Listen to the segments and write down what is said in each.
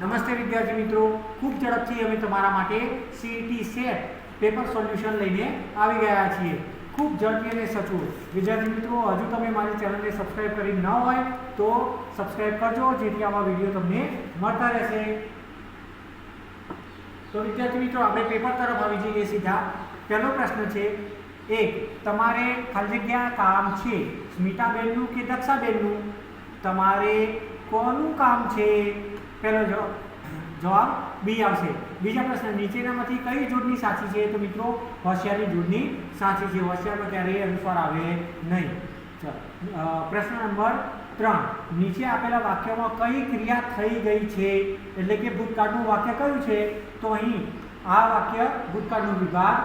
નમસ્તે વિદ્યાર્થી મિત્રો. ખૂબ ઝડપથી અમે તમારા માટે સીઈટી સેટ પેપર સોલ્યુશન લઈને આવી ગયા છીએ. ખૂબ ઝડપી અને સચોટ. વિદ્યાર્થી મિત્રો, હજુ તમે મારી ચેનલને સબસ્ક્રાઈબ કરી ન હોય તો સબસ્ક્રાઈબ કરજો, જેથી આવા વીડિયો તમને મળતા રહેશે. તો વિદ્યાર્થી મિત્રો, આપણે પેપર તરફ આવી જઈએ સીધા. પહેલો પ્રશ્ન છે, એક, તમારે ખાલી જગ્યા કામ છે? સ્મિતાબેનનું કે દક્ષાબેનનું? તમારે કોનું કામ છે? પહેલો જવાબ બી આવશે. બીજા પ્રશ્ન, નીચેનામાંથી કઈ જોડણી સાચી છે? તો મિત્રો, હોશિયારની જોડણી સાચી છે. હોશિયારમાં ક્યારેય અનુસ્વાર આવે નહીં. પ્રશ્ન નંબર ત્રણ. નીચે આપેલા વાક્યમાં કઈ ક્રિયા થઈ ગઈ છે? એટલે કે ભૂતકાળનું વાક્ય કયું છે? તો અહીં આ વાક્ય ભૂતકાળનું વિભાગ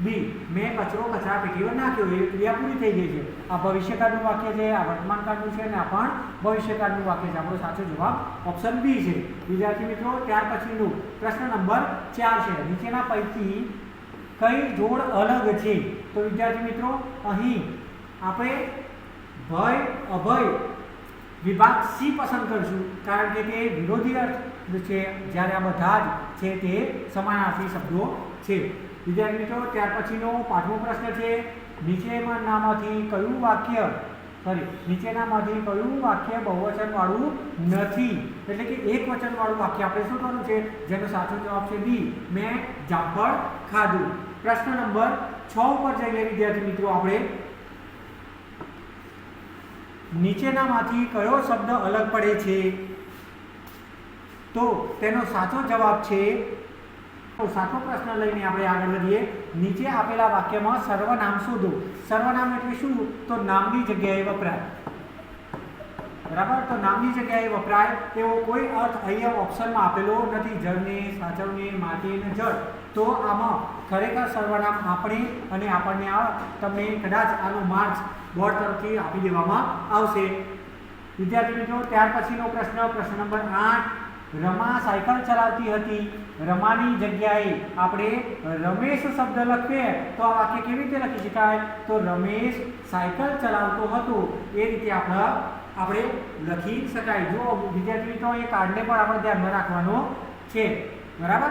બી, મેં કચરો કચરા પેટીમાં નાખ્યો. એ ક્રિયા પૂરી થઈ ગઈ છે. આ ભવિષ્યકાળનું વાક્ય છે, આ વર્તમાનકાળનું છે, અને આ પણ ભવિષ્યકાળનું વાક્ય છે. આપણો સાચો જવાબ ઓપ્શન બી છે. વિદ્યાર્થી મિત્રો, ત્યાર પછીનું પ્રશ્ન નંબર ચાર છે. નીચેના પૈકી કઈ જોડ અલગ છે? તો વિદ્યાર્થી મિત્રો, અહીં આપણે ભય, અભય વિભાગ સી પસંદ કરશું. કારણ કે તે વિરોધી અર્થ છે. જ્યારે આ બધા જ છે તે સમાનાર્થી શબ્દો છે. વિદ્યાર્થી મિત્રો, ત્યાર પછીનો પાંચમો પ્રશ્ન છે. નીચેનામાંથી કયું વાક્ય સોરી નીચેનામાંથી કયું વાક્ય બહુવચનવાળું નથી? એટલે કે એક વચનવાળું વાક્ય. આપણે શું કરવું છે? જેનો સાચો જવાબ છે બી. મેં જામફળ ખાધું. પ્રશ્ન નંબર છ ઉપર જઈએ વિદ્યાર્થી મિત્રો, આપણે નીચેનામાંથી કયો શબ્દ અલગ પડે છે? તો તેનો સાચો જવાબ છે સાચો પ્રશ્ન લઈને આપણે આગળ વધીએ. નીચે આપેલા વાક્યમાં સર્વનામ શોધો. સર્વનામ એટલે શું? તો નામની જગ્યાએ વપરાય. બરાબર? તો નામની જગ્યાએ વપરાય. એવો કોઈ અર્થ અહીંયા ઓપ્શનમાં આપેલો નથી. જળને, સાચવને માટી અને જળ. તો આમાં ખરેખર સર્વનામ આપણે અને આપણને આ તમને કદાચ આનો માર્ક્સ બોર્ડ તરફથી આપી દેવામાં આવશે. વિદ્યાર્થી મિત્રો, ત્યાર પછીનો પ્રશ્ન પ્રશ્ન નંબર આઠ. રમા સાયકલ ચલાવતી હતી. રમાની જગ્યાએ આપણે રમેશ શબ્દ લખીએ તો આ વાક્ય કેવી રીતે લખી શકાય? તો રમેશ સાયકલ ચલાવતો હતો. એ રીતે આપણે આપણે લખી શકાય. જો વિદ્યાર્થી મિત્રો, એ કાર્ડને પણ આપણે ધ્યાનમાં રાખવાનો છે. બરાબર?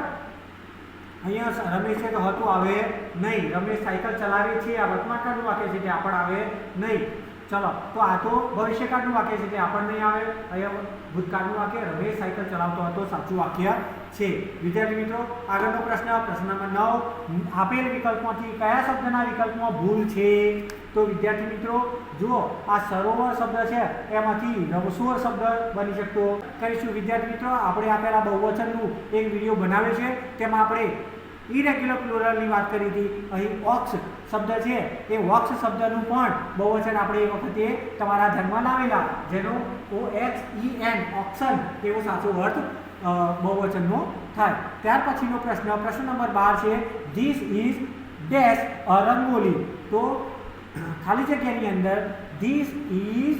અહીંયા રમેશ તો હતું આવે નહીં. રમેશ સાયકલ ચલાવે છે. આ વર્તમાનકાળનું વાક્ય છે, ત્યાં પણ આવે નહીં. ચલો, તો આ તો ભવિષ્યકાળનું વાક્ય છે તે આપણને આવે, અહીંયા ભૂતકાળનું વાક્ય રમેશ સાયકલ ચલાવતો હતો, સાચું વાક્ય છે. વિદ્યાર્થી મિત્રો, આગળનો પ્રશ્ન પ્રશ્ન નંબર નવ, આપેલ વિકલ્પમાંથી કયા શબ્દના વિકલ્પમાં ભૂલ છે? તો વિદ્યાર્થી મિત્રો, જુઓ, આ સરોવર શબ્દ છે, એમાંથી રમસોર શબ્દ બની શકતો. કરીશું. વિદ્યાર્થી મિત્રો, આપણે આપેલા બહુવચનનું એક વીડિયો બનાવ્યો છે, તેમાં આપણે ઇરેગ્યુલર પ્લુરલની વાત કરી હતી. અહીં ઓક્સ શબ્દ છે. એ વક્ષ શબ્દનું પણ બહુવચન આપણે એ વખતે તમારા ધ્યાનમાં લાવેલા. જેનો O X E N option એવો સાચો અર્થ બહુવચનનો થાય. ત્યાર પછીનો પ્રશ્ન પ્રશ્ન નંબર બાર છે. This is dash a rangoli તો, ખાલી જગ્યાની અંદર this is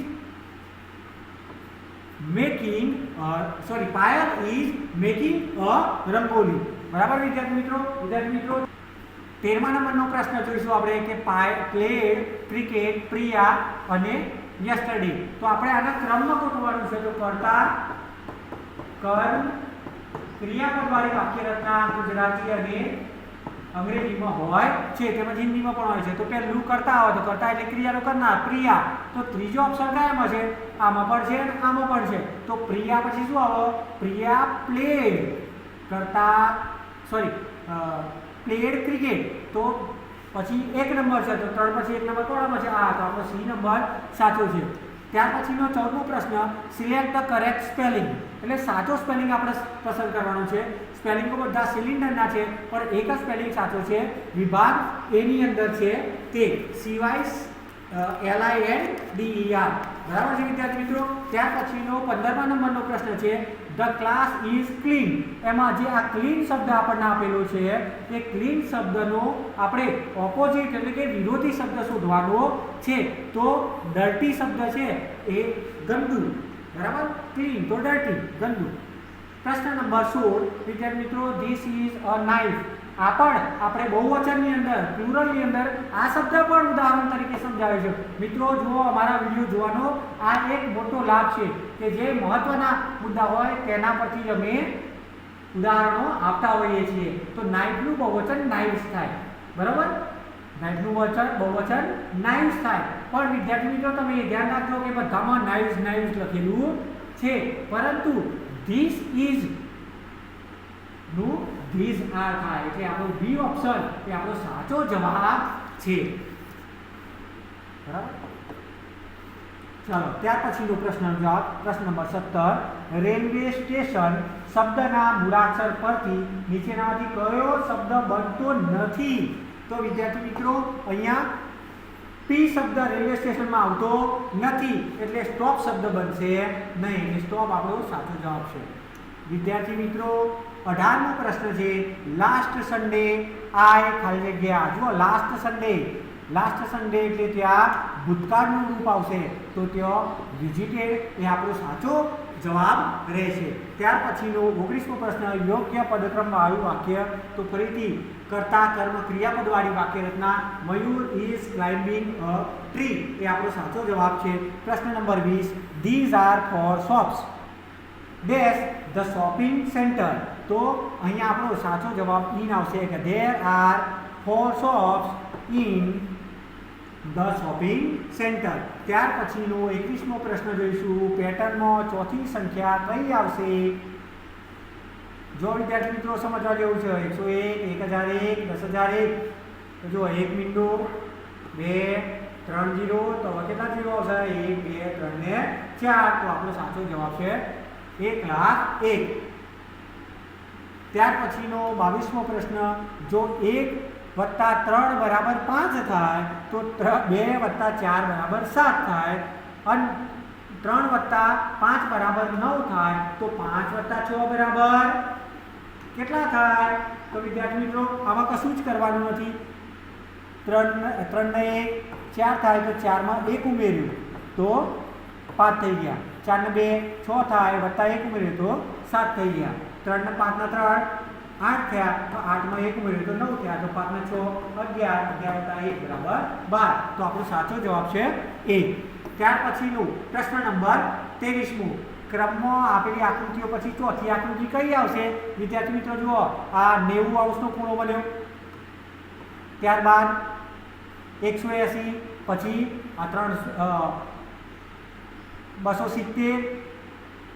making sorry Payal is making a, rangoli. બરાબર, વિદ્યાર્થી મિત્રો? વિદ્યાર્થી મિત્રો તેરમા નંબરનો પ્રશ્ન જોઈશું આપણે કે પાય પ્લેડ ક્રિકેટ પ્રિયા અને યસ્ટરડે તો આપણે આના ક્રમમાં ગોઠવવાનું છે તો કરતા કર્મ ક્રિયાપદવાળી વાક્ય રચના ગુજરાતી અને અંગ્રેજીમાં હોય છે, તેમજ હિન્દીમાં પણ હોય છે. તો પહેલું કરતા હોય તો કરતા એટલે ક્રિયાનો કરનાર, પ્રિયા. તો ત્રીજો ઓપ્શન કયામાં છે? આમાં પણ છે અને આમાં પણ છે. તો પ્રિયા પછી શું આવો? પ્રિયા પ્લેડ કરતા સોરી પ્લેડ ક્રિકેટ તો પછી એક નંબર છે, તો ત્રણ પછી એક નંબર કોણામાં છે? આ તો આપણો સી નંબર સાચો છે. ત્યાર પછીનો ચૌદમો પ્રશ્ન સિલેક્ટ ધ કરેક્ટ સ્પેલિંગ એટલે સાચો સ્પેલિંગ આપણે પસંદ કરવાનો છે. સ્પેલિંગો બધા સિલિન્ડરના છે, પણ એક જ સ્પેલિંગ સાચો છે. વિભાગ એની અંદર છે તે સિવાય L I N D E R બરાબર છે વિદ્યાર્થી મિત્રો? ત્યાર પછીનો પંદરમા નંબરનો પ્રશ્ન છે ધ ક્લાસ ઇઝ ક્લીન એમાં જે આ ક્લીન શબ્દ આપણને આપેલો છે, એ ક્લીન શબ્દનો આપણે ઓપોઝિટ એટલે કે વિરોધી શબ્દ શોધવાનો છે. તો ડર્ટી શબ્દ છે એ ગંદુ. બરાબર? ક્લીન તો ડર્ટી ગંદુ. પ્રશ્ન નંબર સોળ, વિદ્યાર્થી મિત્રો ધીસ ઇઝ અ નાઇફ આ પણ આપણે બહુવચનની અંદર, પ્લુરલની અંદર આ શબ્દ પણ ઉદાહરણ તરીકે સમજાવે છે. મિત્રો, જુઓ, અમારા વીડિયો જોવાનો આ એક મોટો લાભ છે કે જે મહત્વના મુદ્દા હોય તેના પરથી અમે ઉદાહરણો આપતા હોઈએ છીએ. તો નાઇટનું બહુવચન નાઇટ્સ થાય. બરાબર? નાઇટનું વચન, બહુવચન નાઇટ્સ થાય. પણ વિદ્યાર્થી મિત્રો, તમે એ ધ્યાન રાખજો કે બધામાં નાઇટ્સ નાઇટ્સ લખેલું છે. પરંતુ ધીસ ઇઝનું ધીસ આર થાય એટલે આપણો બી ઓપ્શન એ આપણો સાચો જવાબ છે બરાબર ચાલો ત્યાર પછીનો પ્રશ્ન જવાબ પ્રશ્ન નંબર સત્તર રેલવે સ્ટેશન શબ્દના મૂળાક્ષર પરથી નીચેનામાંથી કયો શબ્દ બનતો નથી? તો વિદ્યાર્થી મિત્રો, અહીંયા પી શબ્દ રેલવે સ્ટેશનમાં આવતો નથી, એટલે સ્ટોપ શબ્દ બનશે નહીં એટલે સ્ટોપ આપણો સાચો જવાબ છે. વિદ્યાર્થી મિત્રો અઢારમો પ્રશ્ન છે લાસ્ટ સન્ડે આય ખાલી જગ્યા જુઓ લાસ્ટ સન્ડે લાસ્ટ સન્ડે એટલે ત્યાં ભૂતકાળનું રૂપ આવશે. તો ત્યાં વિઝિટેડ એ આપણો સાચો જવાબ રહેશે. ત્યાર પછીનો ઓગણીસમો પ્રશ્ન, યોગ્ય પદક્રમમાં આવ્યું વાક્ય. તો ફરીથી, કર્તા કર્મ ક્રિયાપદવાળી વાક્ય રચના Mayur is climbing a tree એ આપણો સાચો જવાબ છે. પ્રશ્ન નંબર વીસ these are four shops dash the shopping centre તો અહીંયા આપણો સાચો જવાબ ઇન આવશે કે there are four shops in the shopping centre ત્યાર પછીનો એકવીસમો પ્રશ્ન જોઈશું. પેટર્નમાં ચોથી સંખ્યા કઈ આવશે? જો વિદ્યાર્થી મિત્રો સમજવા જેવું છે, એકસો એક એક હજાર એક, દસ હજાર એક. જો એક બિંદુ બે, ત્રણ જીરો, તો કેટલા જીરો આવશે? એક, બે, ત્રણ ને ચાર. તો આપણો સાચો જવાબ છે એક લાખ એક. ત્યાર પછીનો બાવીસમો પ્રશ્ન, જો એક વત્તા ત્રણ બરાબર પાંચ થાય, તો બે વત્તા ચાર બરાબર સાત થાય, અને ત્રણ વત્તા પાંચ બરાબર નવ થાય, તો પાંચ વત્તા છ બરાબર કેટલા થાય? તો વિદ્યાર્થી મિત્રો આમાં કશું જ કરવાનું નથી. ત્રણ ત્રણને એક, ચાર થાય તો ચારમાં એક ઉમેર્યું. તો પાંચ થઈ ગયા. ચારને બે છ થાય, વત્તા એક ઉમેર્યું. તો સાત થઈ ગયા. ત્રણને પાંચના ત્રણ, આઠ થયા તો આઠમાં એક ઉમેર્યું તો નવ થયા. તો પાંચના છ, અગિયાર અગિયાર વત્તા એક, બરાબર? બાર. તો આપણો સાચો જવાબ છે એક ત્યાર પછીનું, પ્રશ્ન નંબર ત્રેવીસમું. ક્રમમાં આપેલી આકૃતિઓ પછી ચોથી આકૃતિ કઈ આવશે? વિદ્યાર્થી મિત્રો, જુઓ, આ નેવું અંશનો ખૂણો બન્યો. ત્યારબાદ એકસો એંસી, પછી આ ત્રણ બસો સિત્તેર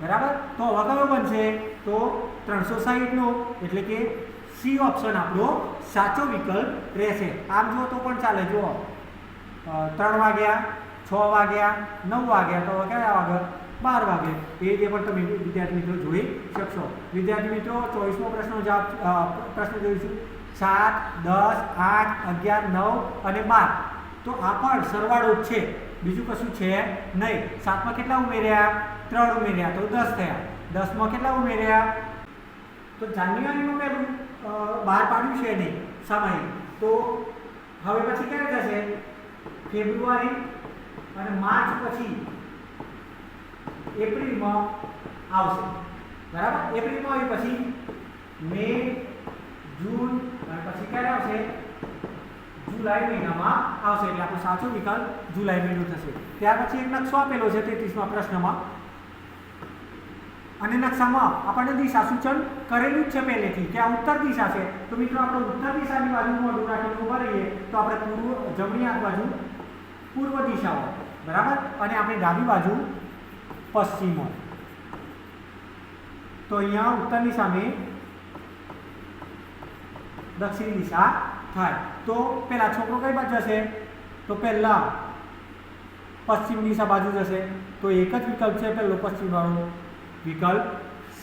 બરાબર? તો હવે કયો બનશે તો ત્રણસો સાહીઠનો, એટલે કે સી ઓપ્શન આપણો સાચો વિકલ્પ રહેશે. આમ જો તો પણ ચાલે, જુઓ. ત્રણ વાગ્યા, છ વાગ્યા, નવ વાગ્યા, તો કયા વાગે બાર વાગે. એ રીતે પણ તમે વિદ્યાર્થી મિત્રો જોઈ શકશો. વિદ્યાર્થી મિત્રો, ચોવીસમો પ્રશ્નનો જવાબ પ્રશ્ન જોઈશું. સાત, દસ, આઠ, અગિયાર, નવ અને બાર. તો આ પણ સરવાળો જ છે. બીજું કશું છે નહીં. સાતમાં કેટલા ઉમેર્યા? ત્રણ ઉમેર્યા તો દસ થયા. દસમાં કેટલા ઉમેર્યા? તો જાન્યુઆરીનું પેલું બહાર પાડ્યું છે નહીં, સમય. તો હવે પછી ક્યારે જશે? ફેબ્રુઆરી અને માર્ચ પછી એપ્રિલમાં આવશે. બરાબર? એપ્રિલમાં આવી પછી મે, જૂન અને પછી ક્યારે આવશે? જુલાઈ મહિનામાં આવશે. એટલે આપણો સાચો વિકલ્પ જુલાઈ મહિનો થશે. ત્યાર પછી એક નકશો આપેલો છે તેત્રીસમાં પ્રશ્નમાં. અને નકશામાં આપણને દિશા સૂચન કરેલું જ છે પહેલેથી કે આ ઉત્તર દિશા છે. તો મિત્રો, આપણે ઉત્તર દિશાની બાજુ મોઢું રાખીને ઊભા રહીએ તો આપણે પૂર્વ જમણી હાથ બાજુ પૂર્વ દિશા હોય બરાબર? અને આપણી ડાબી બાજુ પશ્ચિમ. તો અહીંયા ઉત્તરની સામે દક્ષિણ દિશા થાય. તો પેલા છોકરો કઈ બાજુ જશે? તો પહેલા પશ્ચિમ દિશા બાજુ જશે. તો એક જ વિકલ્પ છે, પહેલો પશ્ચિમ વાળો. વિકલ્પ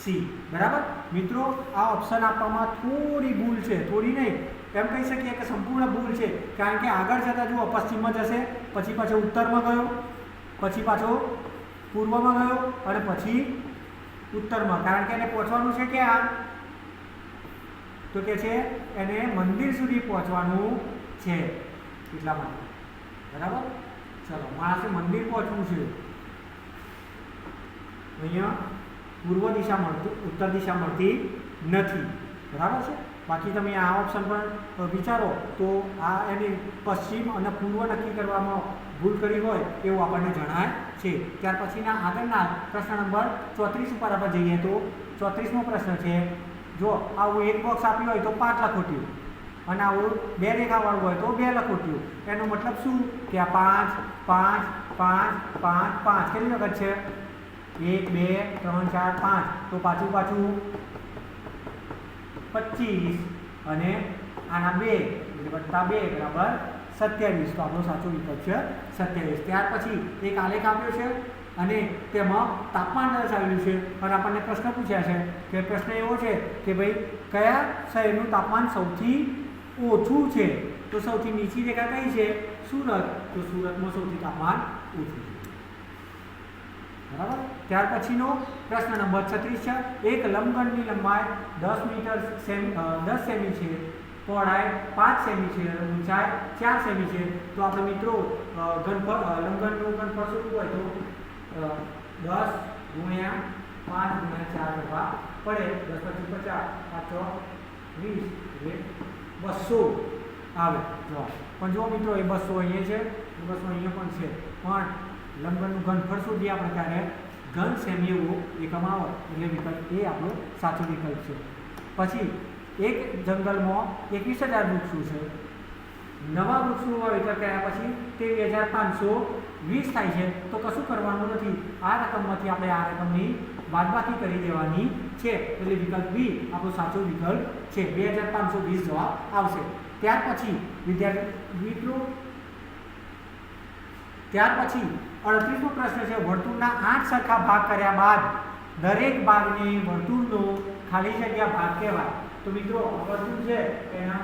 સી. બરાબર? મિત્રો, આ ઓપ્શન આપવામાં થોડી ભૂલ છે, થોડી નહીં. એમ કહી શકીએ કે સંપૂર્ણ ભૂલ છે? કારણ કે આગળ જતાં જુઓ, પશ્ચિમમાં જશે, પછી પાછો ઉત્તરમાં ગયો, પછી પાછો પૂર્વમાં ગયો અને પછી ઉત્તરમાં. કારણ કે એને પહોંચવાનું છે ક્યાં? તો કે છે, એને મંદિર સુધી પહોંચવાનું છે. એટલા માટે. બરાબર? ચલો, માણસે મંદિર પહોંચવું છે. અહીંયા પૂર્વ દિશા મળતું, ઉત્તર દિશા મળતી નથી. બરાબર છે? બાકી તમે આ ઓપ્શન પણ વિચારો તો આ એની પશ્ચિમ અને પૂર્વ નક્કી કરવામાં ભૂલ કરી હોય એવું આપણને જણાય છે. ત્યાર પછીના આગળના પ્રશ્ન નંબર ચોત્રીસ ઉપર આપણે જઈએ તો ચોત્રીસમો પ્રશ્ન છે, જો આવું એક બોક્સ આપ્યું હોય તો પાંચ લખોટ્યું અને આવું બે રેખાવાળું હોય તો બે લખોટ્યું. એનો મતલબ શું? કે આ પાંચ પાંચ પાંચ પાંચ પાંચ. કેટલી વખત છે? એક, બે, ત્રણ, ચાર, પાંચ. તો પાછું પાછું પચીસ અને આના બે એટલે વત્તા બે બરાબર સત્યાવીસ. તો આપણો સાચો વિકલ્પ છે સત્યાવીસ. ત્યાર પછી એક આલેખ આપ્યો છે અને તેમાં તાપમાન દર્શાવેલું છે. અને આપણને પ્રશ્ન પૂછ્યા છે કે પ્રશ્ન એવો છે કે ભાઈ કયા શહેરનું તાપમાન સૌથી ઓછું છે? તો સૌથી નીચી રેખા કઈ છે? સુરત. તો સુરતમાં સૌથી તાપમાન ઓછું છે. બરાબર? ત્યાર પછીનો પ્રશ્ન નંબર છત્રીસ છે. એક લંબગણની લંબાઈ દસ મીટર સેમ દસ સેમી છે, પહોળાઈ પાંચ સેમી છે ઊંચાઈ ચાર સેમી છે. તો આપણે મિત્રો ઘનફળ લંબગણનું ઘનફળ શું હોય તો દસ ગુણ્યા પાંચ ગુણ્યા ચાર કરવા પડે. દસ પચીસ પચાસ, પાંચ વીસ, એટલે બસો આવે. પણ જો મિત્રો એ બસો અહીંયા છે બસો અહીંયા પણ છે. પણ લંબનનું ઘનફળ જે આપણે ત્યારે ઘન સેમી એવું એકમ આવે એટલે વિકલ્પ એ આપણો સાચો વિકલ્પ છે. પછી એક જંગલમાં એકવીસ હજાર વૃક્ષો છે. નવા વૃક્ષનું વાવેતર કર્યા પછી ત્રેવીસ હજાર પાંચસો વીસ થાય છે. તો કશું કરવાનું નથી. આ રકમમાંથી આપણે આ રકમની બાદબાકી કરી દેવાની છે. એટલે વિકલ્પ બી આપણો સાચો વિકલ્પ છે. બે હજાર પાંચસો વીસ જવાબ આવશે. ત્યાર પછી વિદ્યાર્થી મિત્રો ત્યાર પછી અડત્રીસમો પ્રશ્ન છે, વર્તુળના આઠ સરખા ભાગ કર્યા બાદ દરેક ભાગને વર્તુળનો ખાલી જગ્યા ભાગ કહેવાય. તો મિત્રો, વર્તુળ છે, એના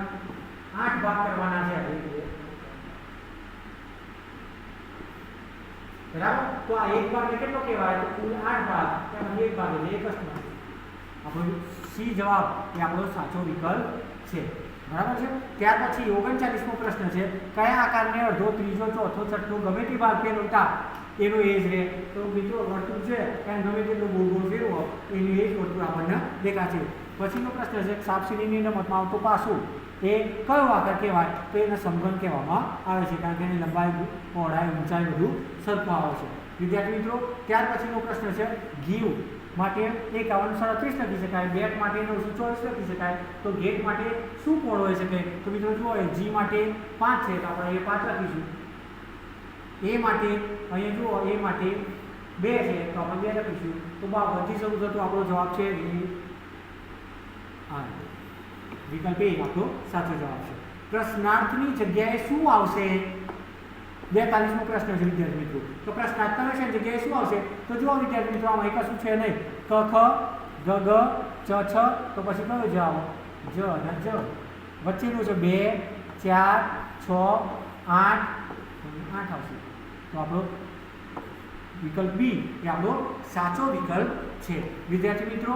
આઠ ભાગ કરવાના છે. બરાબર? તો આ એક ભાગને કેટલો કહેવાય? તો કુલ આઠ ભાગ. એક ભાગ એટલે એક જ ભાગ આપણો સી જવાબ એ આપણો સાચો વિકલ્પ છે. બરાબર છે? ત્યાર પછી ઓગણચાલીસમો પ્રશ્ન છે, કયા આકારને અડધો, ત્રીજો, ચોથો, છઠ્ઠો, ગમે તે ભાગ ફેરવતા એનો એજ રહે તો મિત્રો વર્તુળ છે એને ગમે તેટલું ગોળ ગોળ ફેરવો, એનું એજ વર્તુળ આપણને દેખાશે. પછીનો પ્રશ્ન છે, સાપસીડીની રમતમાં આવતો પાસું, એ કયો આકાર કહેવાય? તો એને સમઘન કહેવામાં આવે છે, કારણ કે એની લંબાઈ, પહોળાઈ, ઊંચાઈ બધું સરખું આવે છે. વિદ્યાર્થી મિત્રો, ત્યાર પછીનો પ્રશ્ન છે, ગીવ. માટે એકાવન સાડત્રીસ લખી શકાય બેટ માટે નવસો ચોવીસ લખી શકાય. તો ગેટ માટે શું કોડ હોઈ શકે? તો મિત્રો જુઓ જી માટે પાંચ છે, તો આપણે એ પાંચ લખીશું. એ માટે, અહીંયા જુઓ એ માટે બે છે, તો આપણે બે લખીશું. તો બા વધી શરૂ થતો આપણો જવાબ છે આ વિકલ્પ એ આપણો સાચો જવાબ છે. પ્રશ્નાર્થની જગ્યાએ શું આવશે? બેતાલીસમો પ્રશ્ન છે વિદ્યાર્થી મિત્રો તો પ્રશ્નાર્થ છે જગ્યાએ શું આવશે તો જુઓ વિદ્યાર્થી મિત્રો આમાં કશું છે નહીં ક ખ ગ ગ ચ છ તો પછી કયો જવાબ જ અને જ વચ્ચેનું છે બે ચાર છ આઠ આઠ આવશે તો આપણો વિકલ્પ બી એ આપણો સાચો વિકલ્પ છે વિદ્યાર્થી મિત્રો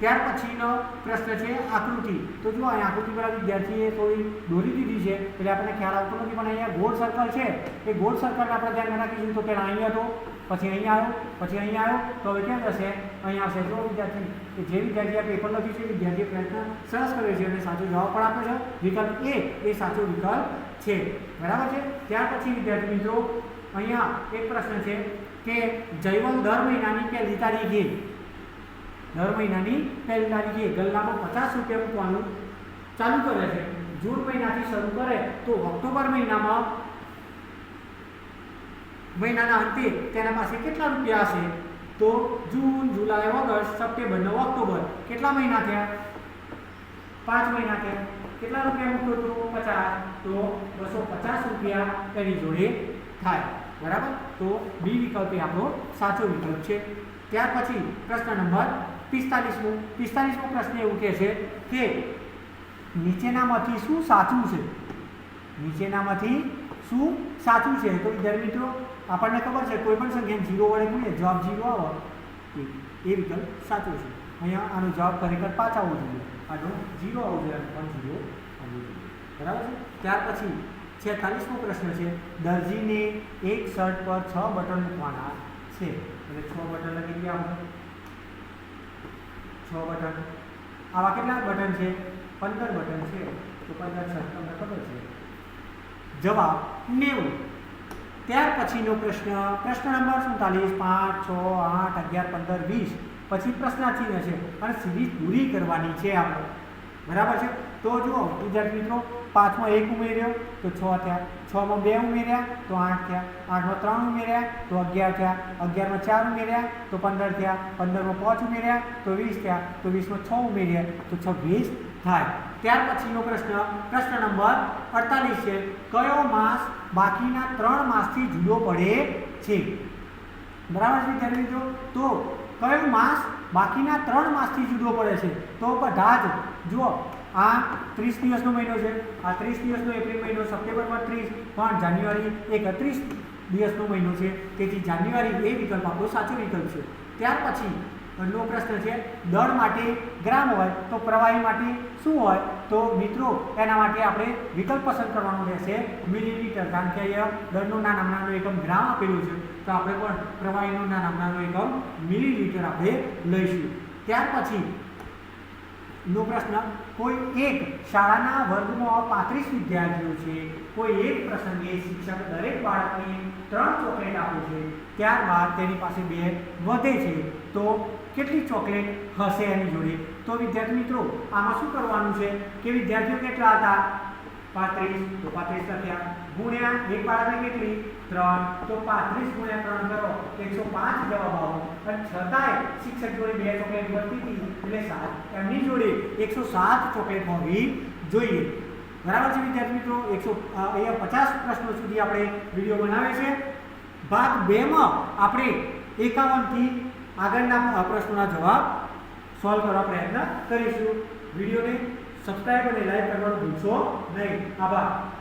ત્યાર પછીનો પ્રશ્ન છે આકૃતિ. તો જુઓ, અહીં આકૃતિ પર વિદ્યાર્થીએ થોડી દોરી દીધી છે, એટલે આપણને ખ્યાલ આવતો નથી, પણ અહીંયા ગોળ સર્કલ છે. એ ગોળ સર્કલને આપણે ધ્યાનમાં રાખીશું તો પહેલાં અહીંયા હતો, પછી અહીંયા આવ્યો, પછી અહીંયા આવ્યો, તો હવે ક્યાં જશે અહીંયા આવશે. જો વિદ્યાર્થી, કે જે વિદ્યાર્થીએ પેપર લખ્યું છે વિદ્યાર્થીએ પ્રયત્ન સરસ કર્યો છે અને સાચો જવાબ પણ આપ્યો છે. વિકલ્પ એ એ સાચો વિકલ્પ છે. બરાબર છે? ત્યાર પછી વિદ્યાર્થી મિત્રો, અહીંયા એક પ્રશ્ન છે કે જૈવલ દર મહિનાની પહેલી તારીખે દર મહિનાની પહેલી તારીખે ગલ્લામાં પચાસ રૂપિયા મૂકવાનું ચાલુ કરે છે. જૂન મહિનાથી શરૂ કરે તો ઓક્ટોબર મહિનામાં મહિનાના અંતે તેના પાસે કેટલા રૂપિયા હશે? તો જૂન, જુલાઈ, ઓગસ્ટ, સપ્ટેમ્બર, નવ ઓક્ટોબર કેટલા મહિના થયા? પાંચ મહિના થયા. કેટલા રૂપિયા મૂક્યો તો? પચાસ. તો બસો પચાસ રૂપિયા તેની જોડે થાય. બરાબર? તો બી વિકલ્પ એ આપણો સાચો વિકલ્પ છે. ત્યાર પછી પ્રશ્ન નંબર પિસ્તાલીસમો. પિસ્તાલીસમો પ્રશ્ન એવું કહે છે કે નીચેનામાંથી શું સાચું છે? નીચેનામાંથી શું સાચું છે? તો વિદ્યાર્થી મિત્રો, આપણને ખબર છે કોઈ પણ સંખ્યા જીરો વડે ગુણીએ, જવાબ જીરો આવે. એ વિકલ્પ સાચો છે. અહીંયા આનો જવાબ ખરેખર પાંચ આવવો જોઈએ. આનો જીરો આવવો જોઈએ પણ જીરો આવવો જોઈએ. બરાબર છે? ત્યાર પછી છેતાલીસમો પ્રશ્ન છે, દરજીને એક શર્ટ પર છ બટન મૂકવાના છે. એટલે છ બટન લખી દઈએ આપણે છ બટન. આવા કેટલા બટન છે? પંદર બટન છે. તો પંદર છ. તમને ખબર છે? જવાબ નેવું. ત્યાર પછીનો પ્રશ્ન. પ્રશ્ન નંબર સુડતાલીસ, પાંચ, છ, આઠ, અગિયાર, પંદર, વીસ. પછી પ્રશ્નાચિહ્ન છે. અને સિરીઝ પૂરી કરવાની છે આપણે. બરાબર છે? તો જુઓ, વિદ્યાર્થી મિત્રો પાંચમાં એક ઉમેર્યો, તો છ થયા. છમાં બે ઉમેર્યા, તો આઠ થયા. આઠમાં ત્રણ ઉમેર્યા, તો અગિયાર થયા. અગિયારમાં ચાર ઉમેર્યા, તો પંદર થયા. પંદરમાં પાંચ ઉમેર્યા, તો વીસ થયા. તો વીસમાં છ ઉમેર્યા. તો છવ્વીસ થાય. ત્યાર પછીનો પ્રશ્ન પ્રશ્ન નંબર અડતાલીસ છે. કયો માસ બાકીના ત્રણ માસથી જુદો પડે છે? બરાબર છે વિદ્યાર્થી મિત્રો? તો કયો માસ બાકીના ત્રણ માસથી જુદો પડે છે? તો બધા જ જુઓ. આ ત્રીસ દિવસનો મહિનો છે. આ ત્રીસ દિવસનો એપ્રિલ મહિનો, સપ્ટેમ્બરમાં ત્રીસ, પણ જાન્યુઆરી એકત્રીસ દિવસનો મહિનો છે. તેથી જાન્યુઆરી એ વિકલ્પ આપણો સાચો વિકલ્પ છે. ત્યાર પછી પહેલો પ્રશ્ન છે, દળ માટે ગ્રામ હોય તો પ્રવાહી માટે શું હોય? તો મિત્રો, એના માટે આપણે વિકલ્પ પસંદ કરવાનો રહેશે મિલીલીટર. કારણ કે અહીંયા દળનું નાના નાનું એકમ ગ્રામ આપેલું છે. તો આપણે પણ પ્રવાહીનું નાના નાનું એકમ મિલીલીટર આપણે લઈશું. ત્યાર પછી નો પ્રશ્ન. કોઈ એક શાળાના વર્ગમાં પાંત્રીસ વિદ્યાર્થીઓ છે, કોઈ એક પ્રસંગે શિક્ષક દરેક બાળકને ત્રણ ચોકલેટ આપે છે, ત્યારબાદ તેની પાસે બે વધે છે. તો કેટલી ચોકલેટ હશે એની જોડે? તો વિદ્યાર્થી મિત્રો, આમાં શું કરવાનું છે કે વિદ્યાર્થીઓ કેટલા હતા? પાંત્રીસ, તો પાંત્રીસ લખ્યા. ગુણ્યા એક બાળકને કેટલી? ત્રણ. તો પાંત્રીસ ગુણ્યા ત્રણ કરો એકસો પાંચ જવાબ આવો. પણ છતાંય શિક્ષક જોડે બે ચોકલેટ ભરતી હતી, એટલે સાત. એમની જોડે એકસો સાત ચોકલેટ હોવી જોઈએ. બરાબર છે વિદ્યાર્થી મિત્રો? એકસો અહીંયા પચાસ પ્રશ્નો સુધી આપણે વીડિયો બનાવે છે. ભાગ બેમાં આપણે એકાવનથી આગળના પ્રશ્નોના જવાબ સોલ્વ કરવા પ્રયત્ન કરીશું. વિડીયોને સબસ્ક્રાઈબ અને લાઈક કરવાનું ભૂલશો નહીં. આભાર.